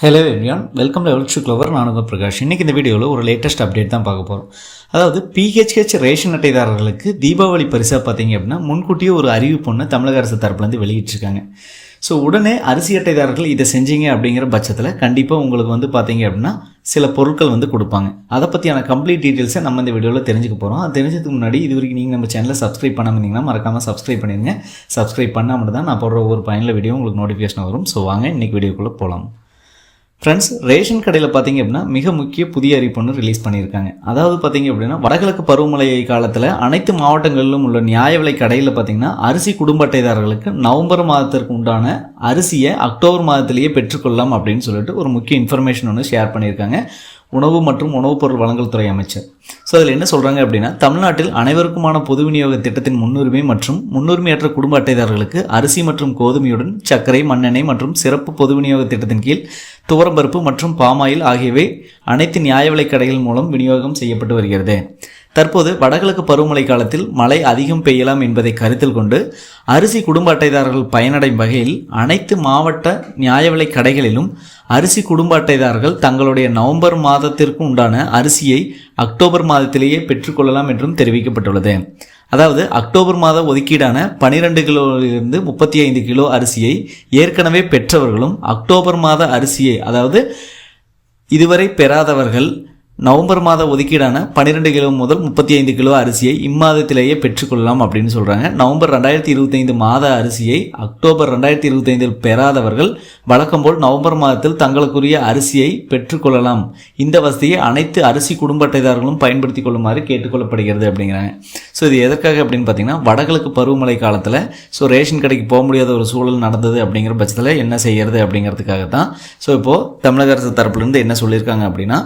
Hello everyone welcome to எவல்ட்ரு clover Prakash. இன்றைக்கி இந்த வீடியோவில் ஒரு லேட்டஸ்ட் அப்டேட் தான் பார்க்க போகிறோம் அதாவது பிஹெச்ஹெச் ரேஷன் அட்டைதாரர்களுக்கு தீபாவளி பரிசாக பார்த்தீங்க அப்படின்னா முன்கூட்டியே ஒரு அறிவிப்பு ஒன்று தமிழக அரசு தரப்புலேருந்து வெளியிட்டிருக்காங்க. ஸோ உடனே அரிசி அட்டைதாரர்கள் இதை செஞ்சீங்க அப்படிங்கிற பட்சத்தில் கண்டிப்பாக உங்களுக்கு வந்து பார்த்தீங்க அப்படின்னா சில பொருட்கள் வந்து கொடுப்பாங்க. அதை பற்றியான கம்ப்ளீட் டீட்டெயில்ஸை நம்ம இந்த வீடியோவில் தெரிஞ்சுக்க போகிறோம் அது தெரிஞ்சதுக்கு முன்னாடி இது வரைக்கும் நீங்கள் நம்ம சேனலை சப்ஸ்கிரைப் பண்ணாமல் இருந்தீங்கன்னா மறக்காமல் சப்ஸ்கிரைப் பண்ணிடுங்க சப்ஸ்கிரைப் பண்ணாமல் தான் நான் போடுற ஒவ்வொரு பயனில் வீடியோ உங்களுக்கு நோட்டிஃபிகேஷன் வரும். ஸோ வாங்க இன்றைக்கி வீடியோக்குள்ளே போகலாம் ஃப்ரெண்ட்ஸ் ரேஷன் கடையில் பார்த்தீங்க அப்படின்னா மிக முக்கிய புதிய அறிவிப்பு ஒன்று ரிலீஸ் பண்ணியிருக்காங்க. அதாவது பார்த்தீங்க அப்படின்னா வடகிழக்கு பருவமழை காலத்தில் அனைத்து மாவட்டங்களிலும் உள்ள நியாய விலை கடையில் பார்த்தீங்கன்னா அரிசி குடும்ப அட்டைதாரர்களுக்கு நவம்பர் மாதத்திற்கு உண்டான அரிசியை அக்டோபர் மாதத்திலேயே பெற்றுக்கொள்ளலாம் அப்படின்னு சொல்லிட்டு ஒரு முக்கிய இன்ஃபர்மேஷன் ஒன்று ஷேர் பண்ணியிருக்காங்க. உணவு மற்றும் உணவுப் பொருள் வழங்கல் துறை அமைச்சர். ஸோ அதில் என்ன சொல்கிறாங்க அப்படின்னா தமிழ்நாட்டில் அனைவருக்குமான பொது விநியோக திட்டத்தின் முன்னுரிமை மற்றும் முன்னுரிமையற்ற குடும்ப அட்டைதாரர்களுக்கு அரிசி மற்றும் கோதுமையுடன் சர்க்கரை மண்ணெண்ணெய் மற்றும் சிறப்பு பொது விநியோக திட்டத்தின் கீழ் துவரம்பருப்பு மற்றும் பாமாயில் ஆகியவை அனைத்து நியாய விலைக் கடைகள் மூலம் விநியோகம் செய்யப்பட்டு வருகிறது. தற்போது வடகிழக்கு பருவமழை காலத்தில் மழை அதிகம் பெய்யலாம் என்பதை கருத்தில் கொண்டு அரிசி குடும்ப அட்டைதாரர்கள் பயனடையும் வகையில் அனைத்து மாவட்ட நியாய விலை கடைகளிலும் அரிசி குடும்ப அட்டைதாரர்கள் தங்களுடைய நவம்பர் மாதத்திற்கு உண்டான அரிசியை அக்டோபர் மாதத்திலேயே பெற்றுக்கொள்ளலாம் என்றும் தெரிவிக்கப்பட்டுள்ளது. அதாவது அக்டோபர் மாத ஒதுக்கீடான பனிரெண்டு கிலோவிலிருந்து முப்பத்தி ஐந்து கிலோ அரிசியை ஏற்கனவே பெற்றவர்களும் அக்டோபர் மாத அரிசியை அதாவது இதுவரை பெறாதவர்கள் நவம்பர் மாத ஒதுக்கீடான பன்னிரெண்டு கிலோ முதல் முப்பத்தி ஐந்து கிலோ அரிசியை இம்மாதத்திலேயே பெற்றுக்கொள்ளலாம் அப்படின்னு சொல்கிறாங்க நவம்பர் ரெண்டாயிரத்தி இருபத்தைந்து மாத அரிசியை அக்டோபர் ரெண்டாயிரத்தி இருபத்தைந்தில் பெறாதவர்கள் வழக்கம் போல் நவம்பர் மாதத்தில் தங்களுக்குரிய அரிசியை பெற்றுக்கொள்ளலாம். இந்த வசதியை அனைத்து அரிசி குடும்ப அட்டைதாரர்களும் பயன்படுத்தி கொள்ளுமாறு கேட்டுக்கொள்ளப்படுகிறது அப்படிங்கிறாங்க. ஸோ இது எதற்காக அப்படின்னு பார்த்தீங்கன்னா வடகிழக்கு பருவமழை காலத்தில் ஸோ ரேஷன் கடைக்கு போக முடியாத ஒரு சூழல் நடந்தது அப்படிங்கிற பட்சத்தில் என்ன செய்யறது அப்படிங்கிறதுக்காக தான் ஸோ இப்போது தமிழக அரசு தரப்புலேருந்து என்ன சொல்லியிருக்காங்க அப்படின்னா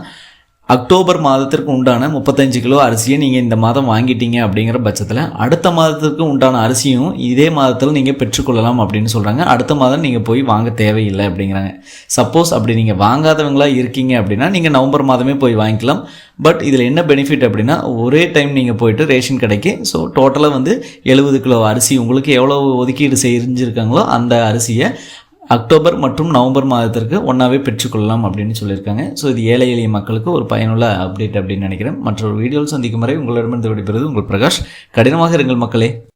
அக்டோபர் மாதத்திற்கு உண்டான முப்பத்தஞ்சு கிலோ அரிசியை நீங்கள் இந்த மாதம் வாங்கிட்டீங்க அப்படிங்கிற பட்சத்தில் அடுத்த மாதத்துக்கு உண்டான அரிசியும் இதே மாதத்தில் நீங்கள் பெற்றுக்கொள்ளலாம் அப்படின்னு சொல்கிறாங்க அடுத்த மாதம் நீங்கள் போய் வாங்க தேவையில்லை அப்படிங்கிறாங்க. சப்போஸ் அப்படி நீங்கள் வாங்காதவங்களாக இருக்கீங்க அப்படின்னா நீங்கள் நவம்பர் மாதமே போய் வாங்கிக்கலாம். பட் இதில் என்ன பெனிஃபிட் அப்படின்னா ஒரே டைம் நீங்கள் போயிட்டு ரேஷன் கடைக்கு ஸோ டோட்டலாக வந்து எழுபது கிலோ அரிசி உங்களுக்கு எவ்வளோ ஒதுக்கீடு செஞ்சுருக்காங்களோ அந்த அரிசியை அக்டோபர் மற்றும் நவம்பர் மாதத்திற்கு ஒன்றாவே பெற்றுக்கொள்ளலாம் அப்படின்னு சொல்லியிருக்காங்க. ஸோ இது ஏழை எளிய மக்களுக்கு ஒரு பயனுள்ள அப்டேட் அப்படின்னு நினைக்கிறேன். மற்றொரு வீடியோவில் சந்திக்கும் வரை உங்களிடமிருந்து விடைபெறுவது உங்கள் பிரகாஷ். கடினமாக இருங்கள் மக்களே.